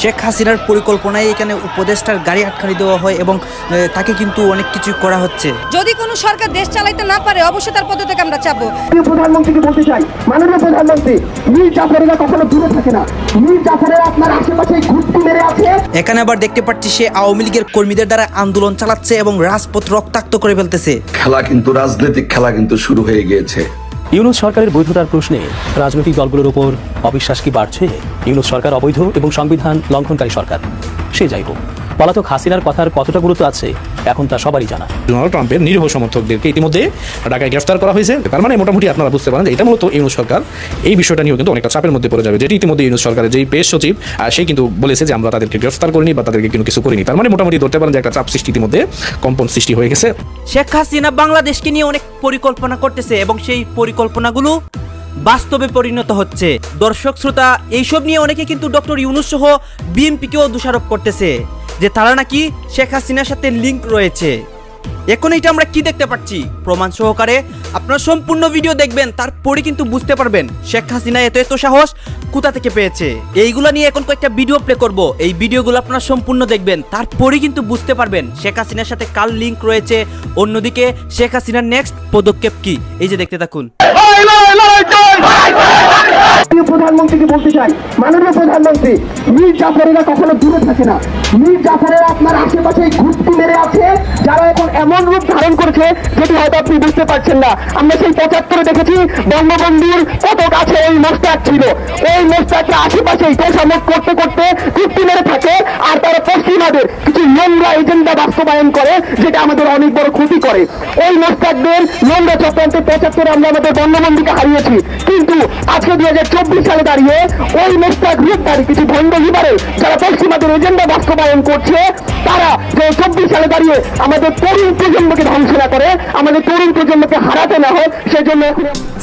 শেখ হাসিনার পরিকল্পনায় এখানে উপদেষ্টার গাড়ি আটকানি দেওয়া হয় এবং তাকে কিন্তু অনেক কিছু করা হচ্ছে। যদি কোনো সরকার দেশ চালাইতে না পারে অবশ্যই তার পদত্যাগ আমরা চাবো। প্রধানমন্ত্রীকে বলতে চাই মাননীয় প্রধানমন্ত্রী মীর জাফরেরা কখনো দূরে থাকে না। মীর জাফরেরা আপনার আশেপাশে ঘুরতি মেরে আছে। এখানে আবার দেখতে পাচ্ছি সে আওয়ামী লীগের কর্মীদের দ্বারা আন্দোলন চালাচ্ছে এবং রাজপথ রক্তাক্ত করে ফেলতেছে। খেলা কিন্তু রাজনৈতিক খেলা কিন্তু শুরু হয়ে গিয়েছে। ইউনুস সরকারের বৈধতার প্রশ্নে রাজনৈতিক দলগুলোর ওপর অবিশ্বাস কি বাড়ছে? ইউনুস সরকার অবৈধ এবং সংবিধান লঙ্ঘনকারী সরকার। সে যাই হোক, পলাতক হাসিনার কথার কতটা গুরুত্ব আছে এখন তা সবারই জানা। ডোনাল্ড ট্রাম্পের নিরীহ সমর্থকদেরকে ইতিমধ্যে ঢাকায় গ্রেফতার করা হয়েছে। তার মানে মোটামুটি আপনারা বুঝতে পারেন যে এটা মূলত ইউনুস সরকার। এই বিষয়টা নিয়েও কিন্তু অনেকটা চাপের মধ্যে পড়ে যাবে যেটি ইতিমধ্যে ইউনুস সরকারের যেই পেশ সচিব আহ, সে কিন্তু বলেছে যে আমরা তাদেরকে গ্রেফতার করিনি বা তাদেরকে কিন্তু কিছু করিনি। তার মানে মোটামুটি ধরতে পারেন যে একটা চাপ সৃষ্টি ইতিমধ্যে কম্পন সৃষ্টি হয়ে গেছে। শেখ হাসিনা বাংলাদেশকে নিয়ে অনেক পরিকল্পনা করতেছে এবং সেই পরিকল্পনাগুলো বাস্তবে পরিণত হচ্ছে। দর্শক শ্রোতা এইসব নিয়ে অনেকে কিন্তু ডক্টর ইউনুস সহ বিএনপিকেও দোষারোপ করতেছে। যে তারা নাকি শেখ হাসিনার সাথে লিংক রয়েছে। এখন এটা আমরা কি দেখতে পাচ্ছি? প্রমাণ সহকারে আপনারা সম্পূর্ণ ভিডিও দেখবেন, তারপরে কিন্তু বুঝতে পারবেন শেখ হাসিনা এত এত সাহস কোথা থেকে পেয়েছে। এইগুলা নিয়ে এখন কয়েকটা ভিডিও প্লে করব। এই ভিডিওগুলো আপনারা সম্পূর্ণ দেখবেন, তারপরে কিন্তু বুঝতে পারবেন শেখ হাসিনার সাথে কার লিংক রয়েছে। অন্যদিকে শেখ হাসিনার নেক্সট পদক্ষেপ কি? এই যে দেখতে থাকুন। প্রধানমন্ত্রীকে বলতে চাই, মাননীয় প্রধানমন্ত্রী, মীর জাফরেরা কখনো দূরে থাকে না। মীর জাফরেরা আপনার আশেপাশে ঘুরতি মেরে আছে, যারা এখন এমন রূপ ধারণ করেছে যেটি হয়তো আপনি বুঝতে পারছেন না। আমরা সেই পঁচাত্তরে দেখেছি, বঙ্গবন্ধুর কত কাছে এই মোস্তাক ছিল। এই মোস্তাকের আশেপাশেই তোষামত করতে করতে ঘুরতি মেরে থাকে, আর তারা নোংরা এজেন্ডা বাস্তবায়ন করে, যেটা আমাদের অনেক বড় ক্ষতি করে। এই মোস্তাকদের নোংরা চক্রান্তে পঁচাত্তরে আমরা আমাদের বঙ্গবন্ধুকে হারিয়েছি। কিন্তু আজকে দুই হাজার চব্বিশ সালে দাঁড়িয়ে ওই মোস্তাক রূপধারী কিছু ভণ্ড লিবারেল যারা পশ্চিমাদের এজেন্ডা বাস্তবায়ন করছে, তারা যে চব্বিশ সালে দাঁড়িয়ে আমাদের তরুণ প্রজন্মকে ধ্বংস না করে, আমাদের তরুণ প্রজন্মকে হারাতে না হয় সেজন্য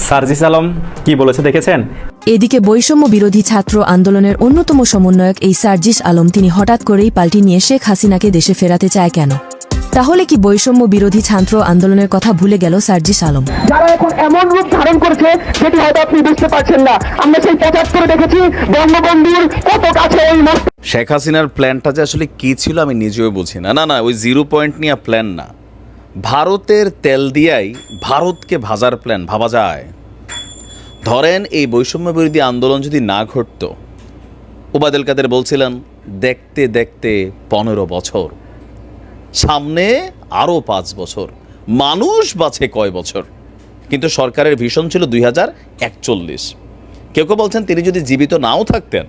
সার্জিস আলম কি বলেছে, দেখেছেন? এদিকে বৈষম্য বিরোধী ছাত্র আন্দোলনের অন্যতম সমন্বয়ক এই সার্জিস আলম তিনি হঠাৎ করেই পাল্টি নিয়ে শেখ হাসিনাকে দেশে ফেরাতে চায় কেন? তাহলে কি বৈষম্য বিরোধী ছাত্র আন্দোলনের কথা ভুলে গেল সার্জিস আলম? যারা এখন এমন রূপ ধারণ করেছে যেটি হয়তো আপনি বুঝতে পারছেন না। আমরা সেই পঁচাত্তরে দেখেছি বঙ্গবন্ধুর কত কাছে ওই শেখ হাসিনার প্ল্যানটা যে আসলে কী ছিল আমি নিজেও বুঝি না। না না ওই জিরো পয়েন্ট নিয়ে প্ল্যান না। ভারতের তেল দিয়াই ভারতকে ভাজার প্ল্যান ভাবা যায়। ধরেন এই বৈষম্য বিরোধী আন্দোলন যদি না ঘটতো, ওবায়দুল কাদের বলছিলেন, দেখতে দেখতে পনেরো বছর, সামনে আরও পাঁচ বছর, মানুষ বাঁচে কয় বছর? কিন্তু সরকারের ভীষণ ছিল দুই হাজার একচল্লিশ। কেউ কেউ বলছেন তিনি যদি জীবিত নাও থাকতেন,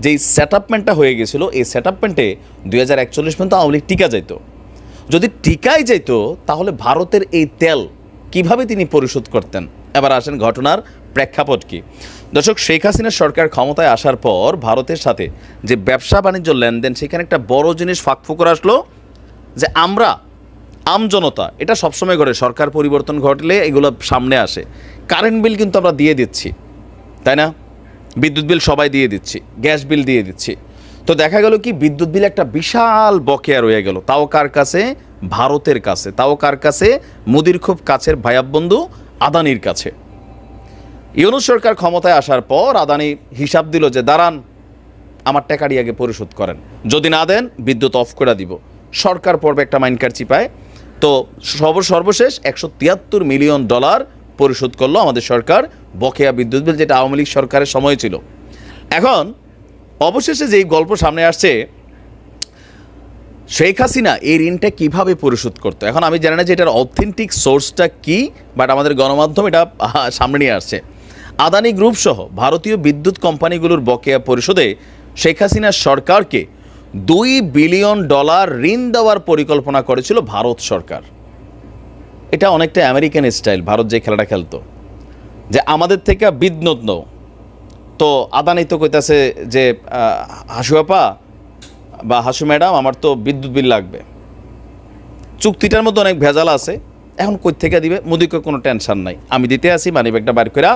যেই সেট আপমেন্টটা হয়ে গেছিল, এই সেট আপমেন্টে দুই হাজার একচল্লিশ পর্যন্ত আওয়ামী লীগ টিকা যাইতো। যদি টিকাই যাইতো, তাহলে ভারতের এই তেল কীভাবে তিনি পরিশোধ করতেন? এবার আসেন ঘটনার প্রেক্ষাপট কি? দর্শক, শেখ হাসিনার সরকার ক্ষমতায় আসার পর ভারতের সাথে যে ব্যবসা বাণিজ্য লেনদেন, সেখানে একটা বড় জিনিস ফাঁকফুকর আসলো, যে আমরা আমজনতা এটা সবসময় ঘটে। সরকার পরিবর্তন ঘটলে এগুলো সামনে আসে। কারেন্ট বিল কিন্তু আমরা দিয়ে দিচ্ছি, তাই না? বিদ্যুৎ বিল সবাই দিয়ে দিচ্ছি, গ্যাস বিল দিয়ে দিচ্ছি। তো দেখা গেল কি, বিদ্যুৎ বিল একটা বিশাল বকেয়া রয়ে গেল। তাও কার কাছে? ভারতের কাছে। তাও কার কাছে? মোদির খুব কাছের ভায়াবন্ধু আদানির কাছে। ইউনুস সরকার ক্ষমতায় আসার পর আদানি হিসাব দিল যে, দাঁড়ান, আমার টাকাটি আগে পরিশোধ করেন। যদি না দেন, বিদ্যুৎ অফ করে দিব। সরকার পর্বে একটা মাইনকার চিপায়। তো সর্ব সর্বশেষ একশো তিয়াত্তর মিলিয়ন ডলার পরিশোধ করল আমাদের সরকার, বকেয়া বিদ্যুৎ বিল, যেটা আওয়ামী লীগ সরকারের সময় ছিল। এখন, অবশেষে যেই গল্প সামনে আসছে শেখ হাসিনা এই ঋণটা কীভাবে পরিশোধ করতো? এখন আমি জানি না যে এটার অথেন্টিক সোর্সটা কি বাট আমাদের গণমাধ্যম এটা সামনে নিয়ে আসছে। আদানি গ্রুপ সহ ভারতীয় বিদ্যুৎ কোম্পানিগুলোর বকেয়া পরিশোধে শেখ হাসিনার সরকারকে দুই বিলিয়ন ডলার ঋণ দেওয়ার পরিকল্পনা করেছিল ভারত সরকার। এটা অনেকটা আমেরিকান স্টাইল ভারত যে খেলাটা খেলতো। যে আমাদের থেকে বিদ্যুৎ তো আদানি তো কইতাছে যে আহ, হাসু আপা বা হাসু ম্যাডাম, আমার তো বিদ্যুৎ বিল লাগবে। চুক্তিটার মধ্যে অনেক ভেজাল আছে, এখন কই থেকে দিবে? মুদিকে কোনো টেনশন নাই। আমি দিতে আসি মানি ব্যাগটা বার করে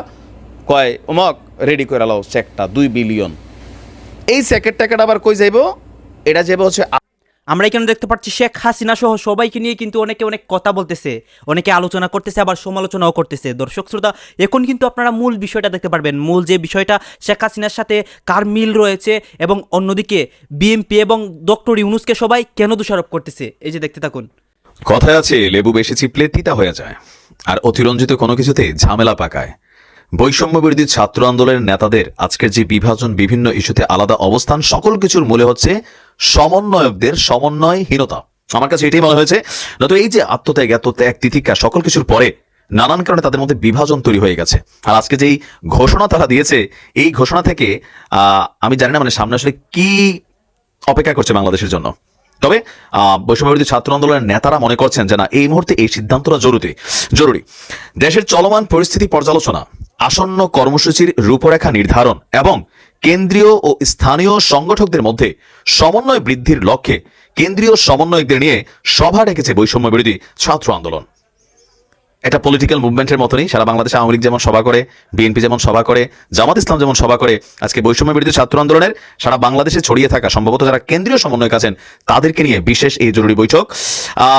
কয় অমক রেডি করে লাও চেকটা দুই বিলিয়ন এই চেকের টাকাটা আবার কই যাইব? এটা যাইব হচ্ছে আমরা এখানে দেখতে পাচ্ছি শেখ হাসিনা সহ সবাইকে নিয়ে কিন্তু অনেকে অনেক কথা বলতেছে, অনেকে আলোচনা করতেছে, আবার সমালোচনাও করতেছে। দর্শক শ্রোতা, এখন কিন্তু আপনারা মূল বিষয়টা দেখতে পারবেন। মূল যে বিষয়টা, শেখ হাসিনার সাথে কার মিল রয়েছে এবং অন্যদিকে বিএমপি এবং ডক্টর ইউনুসকে সবাই কেন দোষারোপ করতেছে? এই যে দেখতে থাকুন। কথায় আছে, লেবু বেশি চিপলে তিতা হয়ে যায়। আর অতিরঞ্জিত কোনো কিছুতে ঝামেলা পাকায়। বৈষম্য বিরোধী ছাত্র আন্দোলনের নেতাদের আজকের যে বিভাজন বিভিন্ন ইস্যুতে আলাদা অবস্থান, সকল কিছুর মূলে হচ্ছে সমন্বয়কদের সমন্বয়হীনতা। আমার কাছে এটাই মনে হয়েছে। নয়তো এই যে আত্মত্যাগ আত্মত্যাগ তিথিকা সকল কিছুর পরে নানান কারণে তাদের মধ্যে বিভাজন তৈরি হয়ে গেছে। আর আজকে যেই ঘোষণা তারা দিয়েছে, এই ঘোষণা থেকে আমি জানি না মানে সামনে আসলে কি অপেক্ষা করছে বাংলাদেশের জন্য। তবে বৈষম্যবিরোধী ছাত্র আন্দোলনের নেতারা মনে করছেন যে না, এই মুহূর্তে এই সিদ্ধান্তটা জরুরি জরুরি। দেশের চলমান পরিস্থিতি পর্যালোচনা, আসন্ন কর্মসূচির রূপরেখা নির্ধারণ এবং কেন্দ্রীয় ও স্থানীয় সংগঠকদের মধ্যে সমন্বয় বৃদ্ধির লক্ষ্যে কেন্দ্রীয় সমন্বয়কদের নিয়ে সভা ডেকেছে বৈষম্য বিরোধী ছাত্র আন্দোলন। একটা পলিটিক্যাল মুভমেন্টের মতনই। সারা বাংলাদেশে আওয়ামী লীগ যেমন সভা করে, বিএনপি যেমন সভা করে, জামাত ইসলাম যেমন সভা করে, আজকে বৈষম্য বিরোধী ছাত্র আন্দোলনের সারা বাংলাদেশে ছড়িয়ে থাকা, সম্ভবত যারা কেন্দ্রীয় সমন্বয়ক আছেন, তাদেরকে নিয়ে বিশেষ এই জরুরি বৈঠক।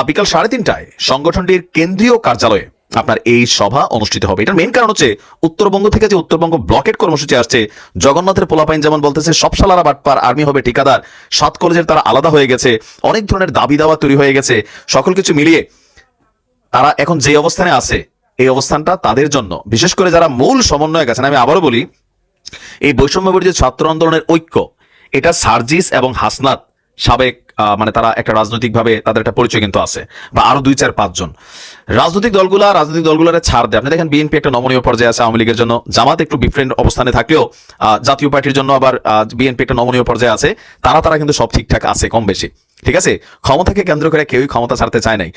বিকাল সাড়ে তিনটায় সংগঠনটির কেন্দ্রীয় কার্যালয়ে আপনার এই সভা অনুষ্ঠিত হবে। এটার মেন কারণ হচ্ছে, উত্তরবঙ্গ থেকে যে উত্তরবঙ্গ ব্লকেট কর্মসূচি আসছে, জগন্নাথের পোলাপাইন যেমন বলতেছে, সব সালারা বাটপার আর্মি হবে ঠিকাদার, সাত কলেজের তারা আলাদা হয়ে গেছে, অনেক ধরনের দাবি দাওয়া তৈরি হয়ে গেছে, সকল কিছু মিলিয়ে তারা এখন যে অবস্থানে আছে, এই অবস্থানটা তাদের জন্য। বিশেষ করে যারা মূল সমন্বয়ক আছেন, আমি আবারও বলি, এই বৈষম্য বিরোধী ছাত্র আন্দোলনের ঐক্য, এটা সার্জিস এবং হাসনাত সাবেক মানে তারা একটা রাজনৈতিকভাবে তাদের একটা পরিচয় কিন্তু আছে। বা আরও দুই, চার পাঁচজন রাজনৈতিক দলগুলা, রাজনৈতিক দলগুলোরে ছাড় দেয়। আপনি দেখেন বিএনপি একটা নমনীয় পর্যায়ে আছে আওয়ামী লীগের জন্য। জামাত একটু ডিফারেন্ট অবস্থানে থাকলেও জাতীয় পার্টির জন্য আবার বিএনপি একটা নমনীয় পর্যায়ে আছে। তারা তারা কিন্তু সব ঠিকঠাক আছে কম বেশি। ঠিক আছে? ক্ষমতাকে কেন্দ্র করে কেউই ক্ষমতা ছাড়তে চায় নাই।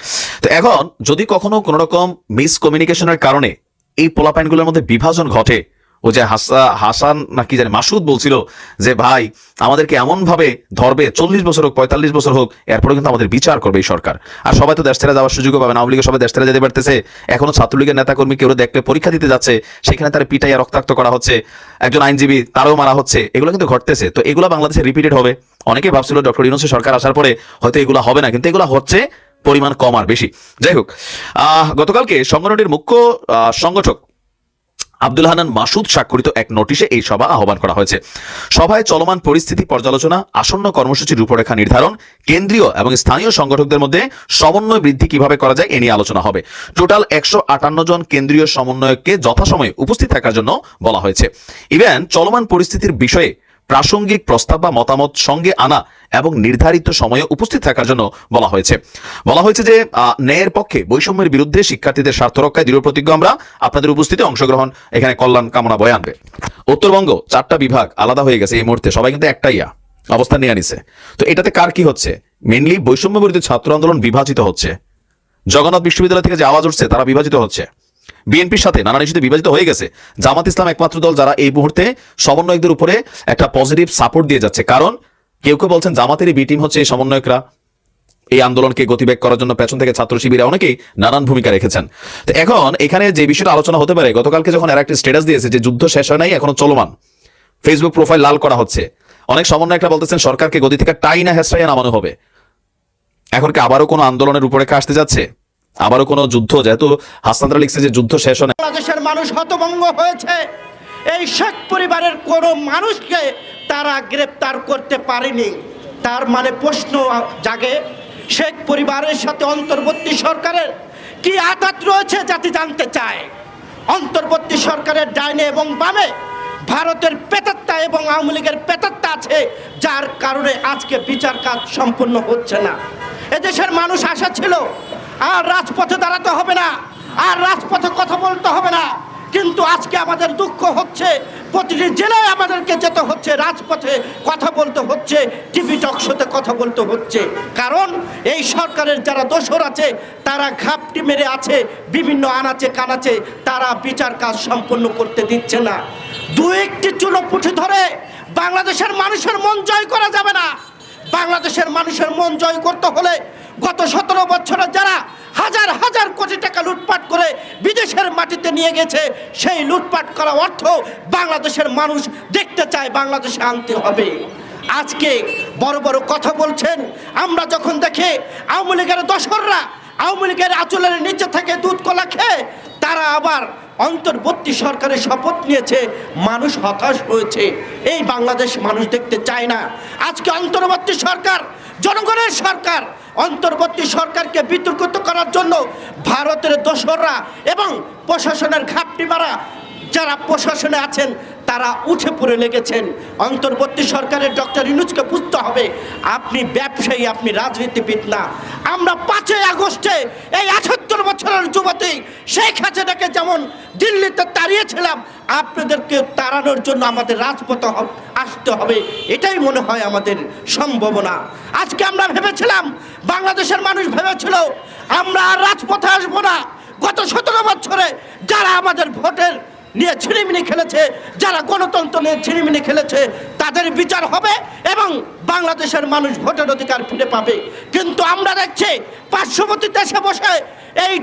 তো এখন যদি কখনো কোন রকম মিস কমিউনিকেশনের কারণে এই পোলাপাইনগুলোর মধ্যে বিভাজন ঘটে ও যে হাসা, হাসান না কি জানি, মাসুদ বলছিল যে, ভাই, আমাদেরকে এমন ভাবে ধরবে, চল্লিশ বছর হোক, পঁয়তাল্লিশ বছর হোক এরপরে কিন্তু আমাদের বিচার করবে এই সরকার। আর সবাই তো দেশ ছেড়ে যাওয়ার সুযোগও পাবে না, আওয়ামী লীগের সবাই দেশ ছেড়ে যেতে পারতেছে। এখনও ছাত্রলীগের নেতাকর্মী কেউ দেখলে পরীক্ষা দিতে যাচ্ছে, সেখানে তারা পিটাইয়া রক্তাক্ত করা হচ্ছে, একজন আইনজীবী তারও মারা হচ্ছে, এগুলো কিন্তু ঘটতেছে। তো এগুলো বাংলাদেশে রিপিটেড হবে। অনেকে ভাবছিল ডক্টর ইউনুসের সরকার আসার পরে হয়তো এগুলো হবে না, কিন্তু এগুলো হচ্ছে পরিমাণ কম আর বেশি। যাই হোক গতকালকে সংগঠনটির মুখ্য সংগঠক আব্দুল হানান মাসুদ স্বাক্ষরিত এক নোটিশে এই সভা আহ্বান করা হয়েছে। সভায় চলমান পরিস্থিতি পর্যালোচনা, আসন্ন কর্মসূচির রূপরেখা নির্ধারণ, কেন্দ্রীয় এবং স্থানীয় সংগঠকদের মধ্যে সমন্বয় বৃদ্ধি কীভাবে করা যায় এ নিয়ে আলোচনা হবে। টোটাল একশো আটান্ন জন কেন্দ্রীয় সমন্বয়ককে যথাসময়ে উপস্থিত থাকার জন্য বলা হয়েছে। ইভেন, চলমান পরিস্থিতির বিষয়ে প্রাসঙ্গিক প্রস্তাব বা মতামত সঙ্গে আনা এবং নির্ধারিত সময়ে উপস্থিত থাকার জন্য বলা হয়েছে। বলা হয়েছে যে ন্যায়ের পক্ষে বৈষম্যের বিরুদ্ধে শিক্ষার্থীদের স্বার্থ রক্ষায় দৃঢ় প্রতিজ্ঞ আমরা। আপনাদের উপস্থিতি অংশগ্রহণ। এখানে কল্যাণ কামনা বয়ে আনবে। উত্তরবঙ্গ, চারটা বিভাগ আলাদা হয়ে গেছে এই মুহূর্তে। সবাই কিন্তু একটাই অবস্থান নিয়ে আনিছে তো এটাতে কার কি হচ্ছে? মেনলি বৈষম্য বিরোধী ছাত্র আন্দোলন বিভাজিত হচ্ছে। জগন্নাথ বিশ্ববিদ্যালয় থেকে যে আওয়াজ উঠছে, তারা বিভাজিত হচ্ছে। বিএনপির সাথে নানান ইস্যুতে বিভাজিত হয়ে গেছে। জামাত ইসলাম একমাত্র দল যারা এই মুহূর্তে সমন্বয়কদের উপরে একটা পজিটিভ সাপোর্ট দিয়ে যাচ্ছে। কারণ কেউ কেউ বলছেন জামাতেরই বি টিম হচ্ছে এই সমন্বয়করা। এই আন্দোলনকে গতিবেগ করার জন্য পেছন থেকে ছাত্র শিবিরা অনেকেই নানান ভূমিকা রেখেছেন। তো এখন এখানে যে বিষয়টা আলোচনা হতে পারে, গতকালকে যখন এরা একটা স্ট্যাটাস দিয়েছে যে যুদ্ধ শেষ হয় নাই, এখনও চলমান। ফেসবুক প্রোফাইল লাল করা হচ্ছে। অনেক সমন্বয়করা বলতেছেন, সরকারকে গতি থেকে টাই না হেসরাইয়া নামানো হবে। এখন কি আবারও কোনো আন্দোলনের রূপরেখা আসতে যাচ্ছে? আবারও কোনো যুদ্ধ, যেহেতু হাসনাতরা লিখছে যে যুদ্ধ শেষ হয় বাংলাদেশের মানুষ হতভঙ্গ হয়েছে। এই শেখ পরিবারের কোনো মানুষকে তারা গ্রেপ্তার করতে পারেনি। তার মানে প্রশ্ন জাগে, শেখ পরিবারের সাথে অন্তর্বর্তী সরকারের কি আঘাত রয়েছে জাতি জানতে চায়? অন্তর্বর্তী সরকারের ডাইনে এবং বামে ভারতের পেতাত্তা এবং আওয়ামী লীগের পেতাত্তা আছে, যার কারণে আজকে বিচার কাজ সম্পূর্ণ হচ্ছে না। এদেশের মানুষ আশা ছিল আর রাজপথে দাঁড়াতে হবে না, আর রাজপথে কথা বলতে হবে না। কিন্তু আজকে আমাদের দুঃখ হচ্ছে, প্রতিটি জেলায় আমাদেরকে যেতে হচ্ছে, রাজপথে কথা বলতে হচ্ছে, টিভি টকশোতে কথা বলতে হচ্ছে। কারণ এই সরকারের যারা দোসর আছে, তারা ঘাপটি মেরে আছে, বিভিন্ন আনাচে কানাচে তারা বিচার কাজ সম্পন্ন করতে দিচ্ছে না। দু একটি চুলো পুঁঠি ধরে বাংলাদেশের মানুষের মন জয় করা যাবে না। বাংলাদেশের মানুষের মন জয় করতে হলে গত সতেরো বছরে যারা হাজার হাজার কোটি টাকা লুটপাট করে বিদেশের মাটিতে নিয়ে গেছে, সেই লুটপাট করা অর্থ বাংলাদেশের মানুষ দেখতে চায় বাংলাদেশে আনতে হবে। আজকে বড় বড় কথা বলছেন, আমরা যখন দেখি আওয়ামী লীগের দশররা আওয়ামী লীগের আচলের নিচে থেকে দুধ কলা খেয়ে, তারা আবার অন্তর্বর্তী সরকারের শপথ নিয়েছে, মানুষ হতাশ হয়েছে। এই বাংলাদেশ মানুষ দেখতে চায় না। আজকে অন্তর্বর্তী সরকার, জনগণের সরকার, অন্তর্বর্তী সরকারকে বিতর্কিত করার জন্য ভারতের দোসররা এবং প্রশাসনের ঘাপটি মারা যারা প্রশাসনে আছেন, তারা উঠে পড়ে লেগেছেন। অন্তর্বর্তী সরকারের ডক্টর ইনুজকে বুঝতে হবে, আপনি ব্যবসায়ী, আপনি রাজনীতিবিদ না। আমরা পাঁচই আগস্টে এই আটাত্তর বছরের যুবতী শেখ হাসিনাকে যেমন দিল্লিতে তাড়িয়েছিলাম, আপনাদেরকে তাড়ানোর জন্য আমাদের রাজপথ আসতে হবে। এটাই মনে হয় আমাদের সম্ভাবনা। আজকে আমরা ভেবেছিলাম, বাংলাদেশের মানুষ ভেবেছিল, আমরা আর রাজপথে আসব না। গত সতেরো বছরে যারা আমাদের ভোটের নিয়ে ছিনিমিনি খেলেছে, যারা গণতন্ত্র নিয়ে ছিনিমিনি খেলেছে, তাদের বিচার হবে এবং বাংলাদেশের মানুষ ভোটের অধিকার ফিরে পাবে। কিন্তু আমরা দেখছি পার্শ্ববর্তী দেশে বসে এই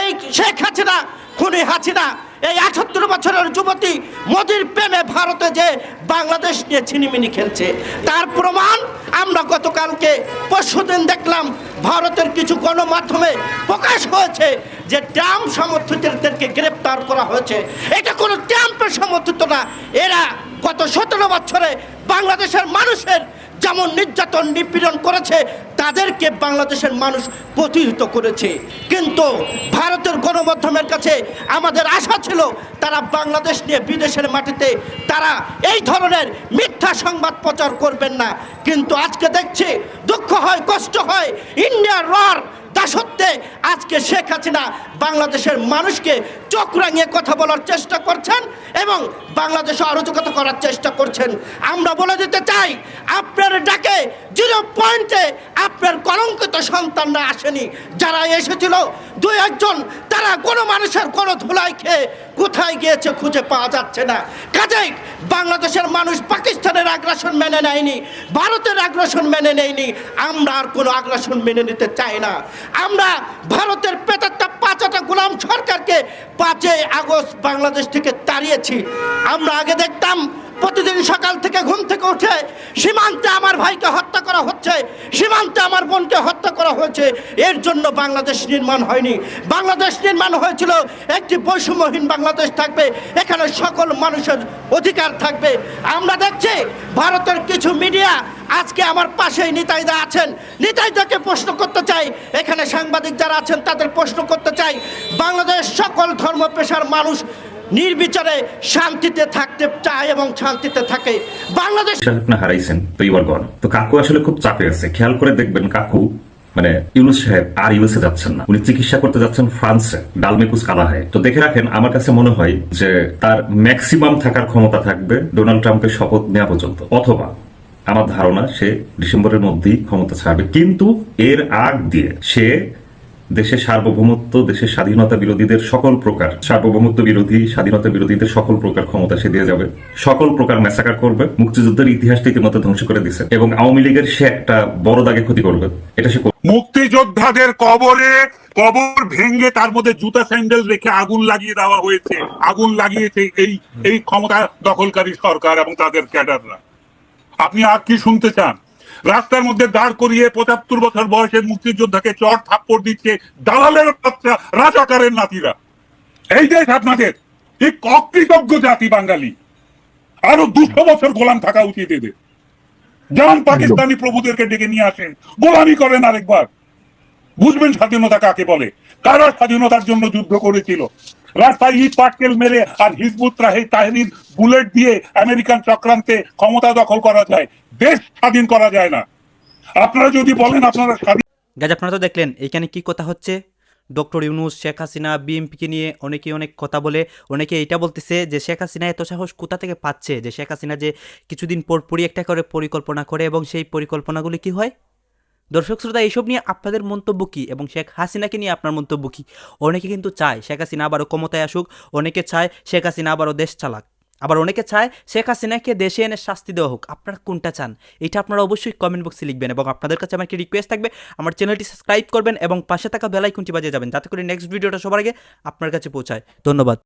এই শেখ হাসিনা, খুনি হাসিনা, এই আটাত্তর বছরের যুবতী মোদির প্রেমে ভারতে যে বাংলাদেশ নিয়ে ছিনিমিনি খেলছে, তার প্রমাণ আমরা গতকালকে পরশুদিন দেখলাম, ভারতের কিছু গণমাধ্যমে প্রকাশ হয়েছে যে ট্রাম্প সমর্থিতদেরকে গ্রেপ্তার করা হয়েছে, এটা কোনো ট্রাম্পের সমর্থিত না। এরা গত সতেরো বছরে বাংলাদেশের মানুষের যেমন নির্যাতন নিপীড়ন করেছে, তাদেরকে বাংলাদেশের মানুষ প্রতিহিত করেছে। কিন্তু ভারতের গণমাধ্যমের কাছে আমাদের আশা ছিল, তারা বাংলাদেশ নিয়ে বিদেশের মাটিতে তারা এই ধরনের মিথ্যা সংবাদ প্রচার করবেন না। কিন্তু আজকে দেখছি, দুঃখ হয়, কষ্ট হয়, ইন্ডিয়ার রর দাসত্বে আজকে শেখ হাসিনা বাংলাদেশের মানুষকে চোখ রাঙিয়ে কথা বলার চেষ্টা করছেন এবং বাংলাদেশে অরাজকতা করার চেষ্টা করছেন। আমরা বলে দিতে চাই, আপনার ডাকে জিরো পয়েন্টে আপনার কলঙ্কিত সন্তানরা আসেনি। যারা এসেছিল দুই একজন, তারা কোনো মানুষের কোনো ধুলাই খেয়ে কোথায় গিয়েছে খুঁজে পাওয়া যাচ্ছে না। কাজেই বাংলাদেশের মানুষ পাকিস্তানের আগ্রাসন মেনে নেয়নি, ভারতের আগ্রাসন মেনে নেয়নি। আমরা আর কোনো আগ্রাসন মেনে নিতে চাই না। আমরা ভারতের পেতাত্তা পাঁচটা গোলাম সরকারকে পাঁচই আগস্ট বাংলাদেশ থেকে তাড়িয়েছি। আমরা আগে দেখতাম প্রতিদিন সকাল থেকে ঘুম থেকে উঠে সীমান্তে আমার ভাইকে হত্যা করা হচ্ছে, সীমান্তে আমার বোনকে হত্যা করা হয়েছে। এর জন্য বাংলাদেশ নির্মাণ হয়নি। বাংলাদেশ নির্মাণ হয়েছিল, একটি বৈষম্যহীন বাংলাদেশ থাকবে, এখানে সকল মানুষের অধিকার থাকবে। আমরা দেখছি ভারতের কিছু মিডিয়া আজকে আমার পাশেই নিতাইদা আছেন। নিতাইদাকে প্রশ্ন করতে চাই, এখানে সাংবাদিক যারা আছেন তাদের প্রশ্ন করতে চাই, বাংলাদেশ সকল ধর্ম পেশার মানুষ নির্বিচারে শান্তিতে থাকতে চায় এবং শান্তিতে থাকে। বাংলাদেশ আপনি হারাইছেন ইউর তো কাকু আসলে খুব চাপে আছে। খেয়াল করে দেখবেন কাকু মানে ইউনুস সাহেব আর ইউএসএ যাচ্ছেন না। উনি চিকিৎসা করতে যাচ্ছেন ফ্রান্সে, ডালমেকুস কালাহায় তো দেখে রাখেন, আমার কাছে মনে হয় যে তার ম্যাক্সিমাম থাকার ক্ষমতা থাকবে ডোনাল্ড ট্রাম্পের শপথ নেওয়া পর্যন্ত। অথবা আমার ধারণা, সে ডিসেম্বরের মধ্যেই ক্ষমতা ছাড়বে। কিন্তু এর আগ দিয়ে সে দেশের সার্বভৌমত্ব, দেশের স্বাধীনতা বিরোধীদের সকল প্রকার, সার্বভৌমত্ব বিরোধী, স্বাধীনতা বিরোধীদের সকল প্রকার ক্ষমতা সে দিয়ে যাবে। সকল প্রকার ম্যাসাকার করবে, মুক্তিযুদ্ধের ইতিহাসটা ইতিমধ্যে ধ্বংস করে দিছে এবং আওয়ামী লীগের সে একটা বড় দাগে ক্ষতি করবে। এটা সে মুক্তিযোদ্ধাদের কবরে, কবর ভেঙে তার মধ্যে জুতা স্যান্ডেল রেখে আগুন লাগিয়ে দেওয়া হয়েছে। আগুন লাগিয়েছে এই এই ক্ষমতা দখলকারী সরকার এবং তাদের ক্যাডাররা। আপনি আর কি শুনতে চান? রাস্তার মধ্যে দাঁড় করিয়ে পঁচাত্তর বছর বয়সের মুক্তিযোদ্ধাকে চট থাপ্পড় দিচ্ছে দালালের বাচ্চা, রাজাকারের নাতিরা। এই দেশ আপনাদের। এই অকৃতজ্ঞ জাতি বাঙালি। আরও দুশো বছর গোলাম থাকা উচিত এদের। যান পাকিস্তানি প্রভুদেরকে ডেকে নিয়ে আসেন। গোলামি করেন আরেকবার। বুঝবেন স্বাধীনতা কাকে বলে? কারা স্বাধীনতার জন্য যুদ্ধ করেছিল? রাস্তায় ইট, পাটকেল মেরে আর হিজবুত রাহে তাহরির বুলেট দিয়ে আমেরিকান চক্রান্তে ক্ষমতা দখল করা যায়। দেশ স্বাধীন করা যায় না। আপনারা যদি বলেন, আপনারা স্বাধীন গাজ আপনারা তো দেখলেন, এইখানে কি কথা হচ্ছে? ডক্টর ইউনুস, শেখ হাসিনা বিএমপিকে নিয়ে অনেকে অনেক কথা বলে, অনেকে এটা বলতেছে যে শেখ হাসিনা এত সাহস কোথা থেকে পাচ্ছে? যে শেখ হাসিনা যে কিছুদিন পর পরই একটা করে পরিকল্পনা করে এবং সেই পরিকল্পনাগুলি কি হয়? দর্শক শ্রোতা এইসব নিয়ে আপনাদের মন্তব্য কী এবং শেখ হাসিনাকে নিয়ে আপনার মন্তব্য কী? অনেকে কিন্তু চায় শেখ হাসিনা আবারও ক্ষমতায় আসুক, অনেকে চায় শেখ হাসিনা আবারও দেশ চালাক। আবার অনেকে চায় শেখ হাসিনাকে দেশে এনে শাস্তি দেওয়া হোক। আপনারা কোনটা চান? এটা আপনারা অবশ্যই কমেন্ট বক্সে লিখবেন এবং আপনাদের কাছে আমার একটি রিকোয়েস্ট থাকবে, আমার চ্যানেলটি সাবস্ক্রাইব করবেন এবং পাশে থাকা বেলাইকনটি বাজিয়ে যাবেন, যাতে করে নেক্সট ভিডিওটা সবার আগে আপনার কাছে পৌঁছায়। ধন্যবাদ।